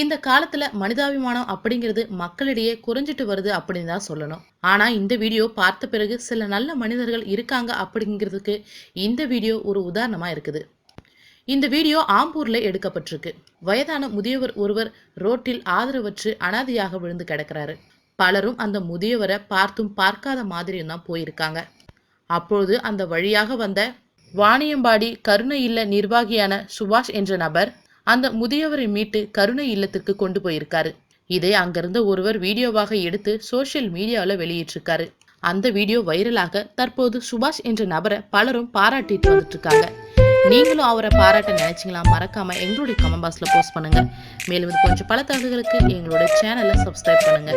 இந்த காலத்துல மனிதாபிமானம் அப்படிங்கிறது மக்களிடையே குறைஞ்சிட்டு வருது அப்படின்னு தான் சொல்லணும். ஆனா இந்த வீடியோ பார்த்த பிறகு சில நல்ல மனிதர்கள் இருக்காங்க அப்படிங்கிறதுக்கு இந்த வீடியோ ஒரு உதாரணமா இருக்குது. இந்த வீடியோ ஆம்பூர்ல எடுக்கப்பட்டிருக்கு. வயதான முதியவர் ஒருவர் ரோட்டில் ஆதரவற்று அனாதையாக விழுந்து கிடக்கிறாரு. பலரும் அந்த முதியவரை பார்த்தும் பார்க்காத மாதிரியும் தான் போயிருக்காங்க. அப்பொழுது அந்த வழியாக வந்த வாணியம்பாடி கருணை இல்ல நிர்வாகியான சுபாஷ் என்ற நபர் அந்த முதியவரை மீட்டு கருணை இல்லத்துக்கு கொண்டு போயிருக்காரு. இதை அங்கிருந்த ஒருவர் வீடியோவாக எடுத்து சோஷியல் மீடியாவில் வெளியிட்டிருக்காரு. அந்த வீடியோ வைரலாக தற்போது சுபாஷ் என்ற நபரை பலரும் பாராட்டிட்டு வந்துட்டு இருக்காங்க நீங்களும் அவரை பாராட்ட நினைச்சிங்களா? மறக்காம எங்களுடைய கமெண்ட் பாக்ஸில் போஸ்ட் பண்ணுங்க. மேலும் இது கொஞ்சம் பல தகவல்களுக்கு எங்களுடைய சேனலை சப்ஸ்கிரைப் பண்ணுங்க.